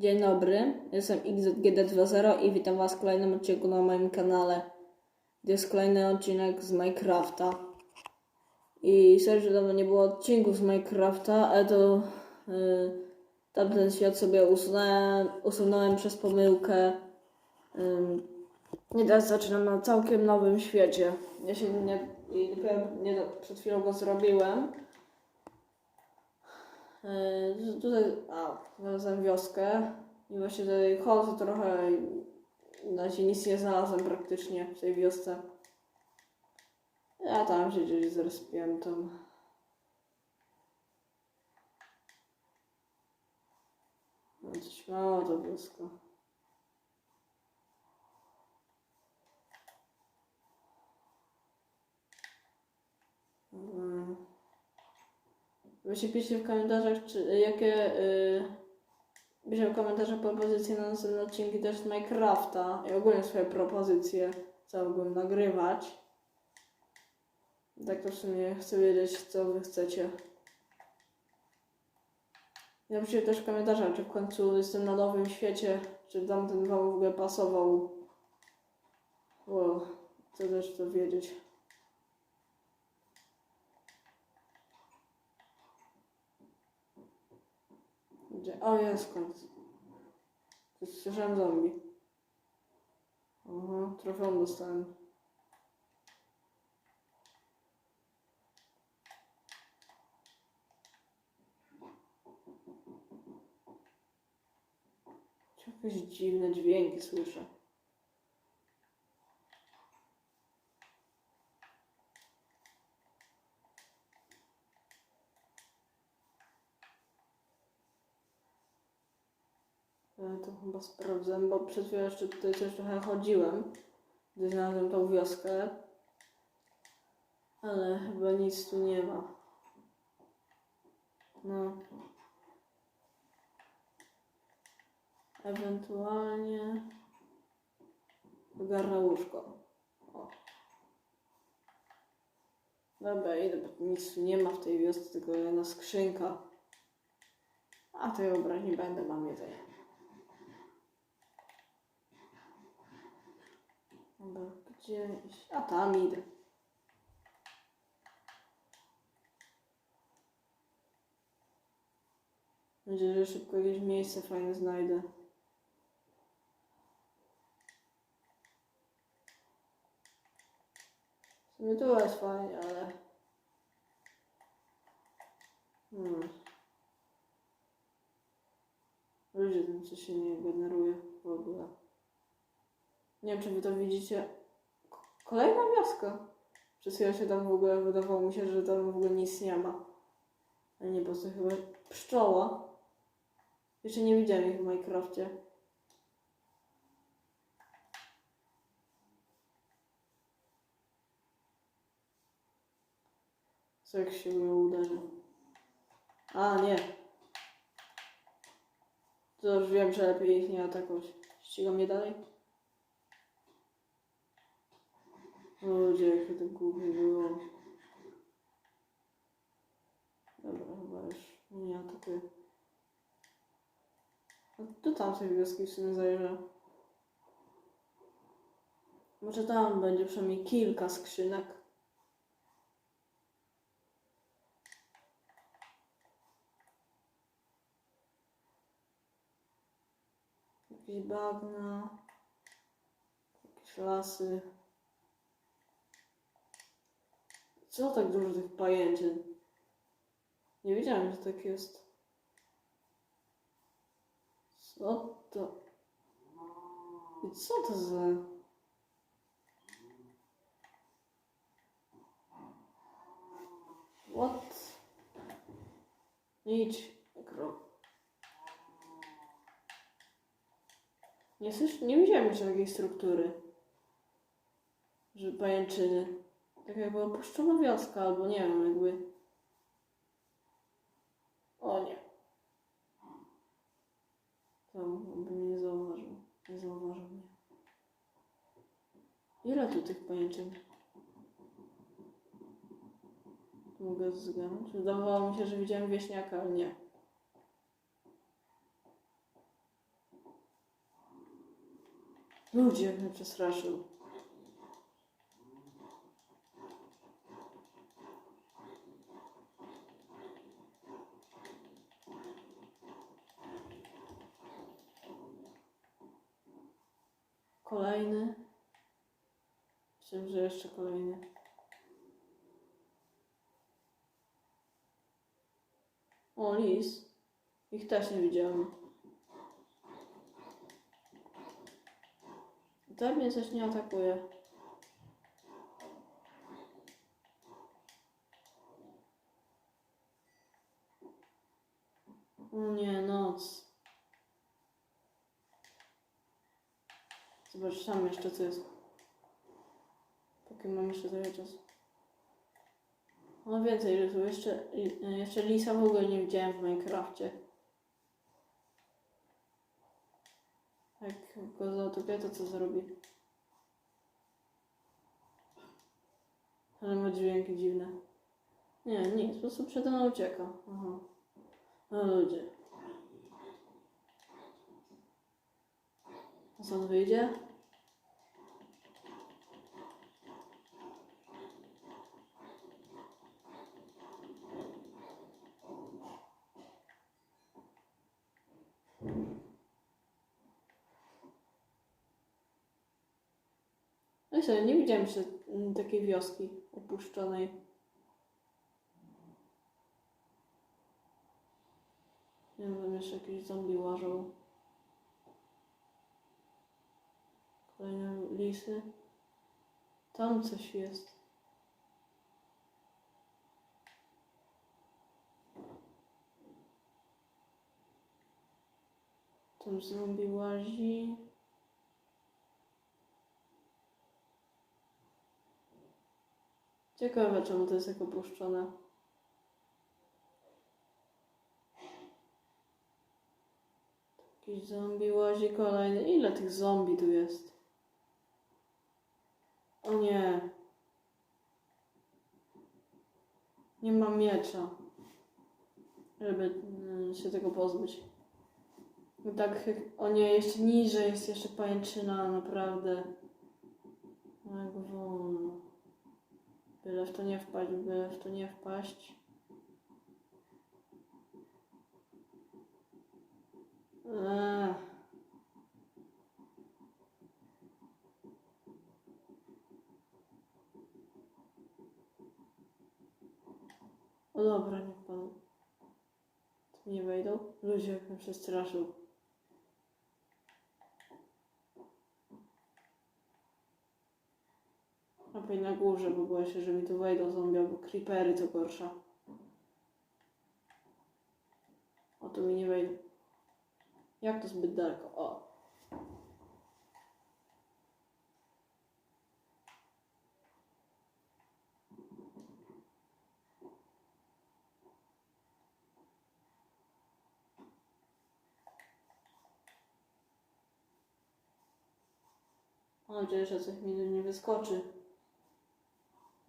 Dzień dobry, jestem XZGD20 i witam Was w kolejnym odcinku na moim kanale. To jest kolejny odcinek z Minecrafta. I sorry, że dawno nie było odcinków z Minecrafta, ale to yy, tamten świat sobie usunąłem, usunąłem przez pomyłkę. Ym, I teraz zaczynam na całkiem nowym świecie. Ja się nie, i dopiero nie, przed chwilą go zrobiłem. Yy, tutaj, a, znalazłem wioskę i właśnie tutaj chodzę trochę i na razie nic nie znalazłem praktycznie w tej wiosce. Ja tam się gdzieś zrespiłem tam. No coś mało to wioska. Właśnie piszcie w komentarzach, czy jakie y, w komentarzach propozycje na następne odcinki też z Minecrafta i ogólnie swoje propozycje, co mógłbym nagrywać. Tak to w sumie chcę wiedzieć, co wy chcecie. Napiszcie też w komentarzach, czy w końcu jestem na nowym świecie, czy tamten wam w ogóle pasował. Wow, chcę też to wiedzieć. Gdzie? O, jest. To Słyszałem zombie. Aha, trofeum dostałem. Jakieś dziwne dźwięki słyszę. To chyba sprawdzę, bo przed chwilą jeszcze tutaj coś trochę chodziłem, gdy znalazłem tą wioskę. Ale chyba nic tu nie ma. No. Ewentualnie ogarnę łóżko. O. Dobra, idę, bo nic tu nie ma w tej wiosce, tylko jedna skrzynka. A tej obrać nie będę, mam jedzenie. Dobra, gdzieś. A tam idę. Nadzieję, że szybko jakieś miejsce fajne znajdę. Sumie tu jest fajnie, ale... Hmm. Ludzie, ten coś się nie generuje w ogóle. Nie wiem, czy wy to widzicie. Kolejna wioska. Przez chwilę się tam w ogóle wydawało mi się, że tam w ogóle nic nie ma. Ale nie, po prostu chyba pszczoła. Jeszcze nie widziałem ich w Minecrafcie. Co jak się mnie uderzy? A, nie. To już wiem, że lepiej ich nie atakować. Ściga mnie dalej? Ludzie, jakie to głupie było. Dobra, chyba już nie atakuje. No to tam tej wioski w sumie zajrzę. Może tam będzie przynajmniej kilka skrzynek. Jakieś bagna. Jakieś lasy. Co tak dużo tych pajęczyn? Nie wiedziałem, że tak jest. Co to? I co to za... What? Idź. Nie słysz? Nie widziałem jeszcze takiej struktury. Że pajęczyny. Jakby opuszczona wioska, albo nie wiem, jakby... O nie. Tam on by mnie nie zauważył. Nie zauważył mnie. Ile tu tych pajęczyn? Mogę zgadnąć. Wydawało mi się, że widziałem wieśniaka, ale nie. Ludzie, mnie przestraszył. Kolejny. Że jeszcze kolejny. O, lis. Ich też nie widziałem. Ten mnie coś nie atakuje. Nie, noc. Zobacz sam jeszcze co jest. Póki mam jeszcze trochę czasu. No więcej rysu. Jeszcze, jeszcze lisa w ogóle nie widziałem w Minecrafcie. Jak go zaatopię, to co zrobi? Ale ma dźwięki dziwne. Nie, nic, po prostu przede mną ucieka. Aha. No ludzie. A co on wyjdzie? Sobie, nie widziałem jeszcze mm, takiej wioski opuszczonej. Nie wiem, jeszcze jakieś zombie łażą. Kolejne lisy. Tam coś jest. Tam zombie łazi. Ciekawe, czemu to jest tak opuszczone. Jakiś zombie łazi kolejny. Ile tych zombie tu jest? O nie. Nie mam miecza. Żeby mm, się tego pozbyć. No tak, o nie, jeszcze niżej jest jeszcze pajęczyna, naprawdę. No jak wolno. Byle w to nie wpaść, byle w to nie wpaść. Ech. O dobra, niech pan. Tu nie wejdą. Ludzie, jak mnie przestraszył. Lepiej na górze, bo boję się, że mi tu wejdą zombie albo creepery, co gorsza. O, tu mi nie wejdą. Jak to zbyt daleko? O. Mam nadzieję, że coś mi nie wyskoczy.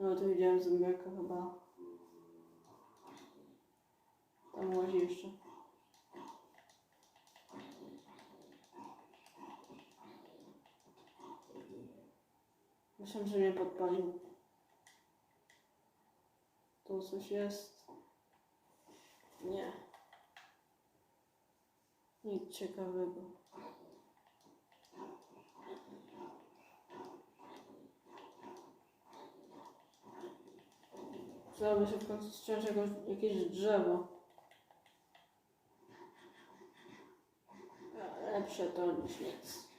No to widziałem zombiaka chyba. Tam łazi jeszcze. Myślałem, że mnie podpalił. Tu coś jest. Nie. Nic ciekawego. Przydałoby się w końcu ściąć jakoś, jakieś drzewo. Lepsze to niż nic.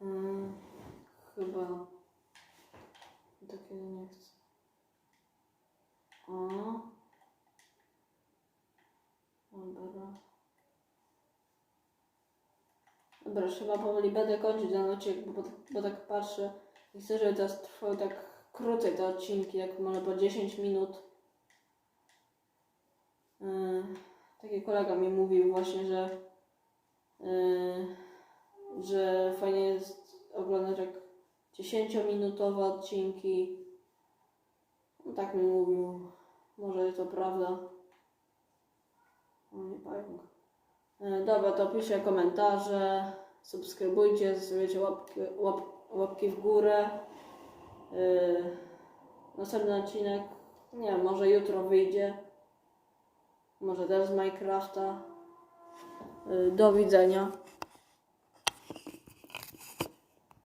Mm, chyba takiego nie chcę. O. Dobra. Dobra, już chyba powoli będę kończyć ten odcinek, bo, bo tak patrzę i chcę, żeby teraz trwały tak krócej te odcinki, jak może po 10 minut. Yy, taki kolega mi mówił właśnie, że yy, że fajnie jest oglądać jak 10-minutowe odcinki. No, tak mi mówił. Może to prawda. No nie pająk. Yy, dobra, to piszcie komentarze, subskrybujcie, zostawiajcie łapki, łap, łapki w górę. Yy, następny odcinek, nie wiem, może jutro wyjdzie. Może też z Minecrafta. Yy, do widzenia.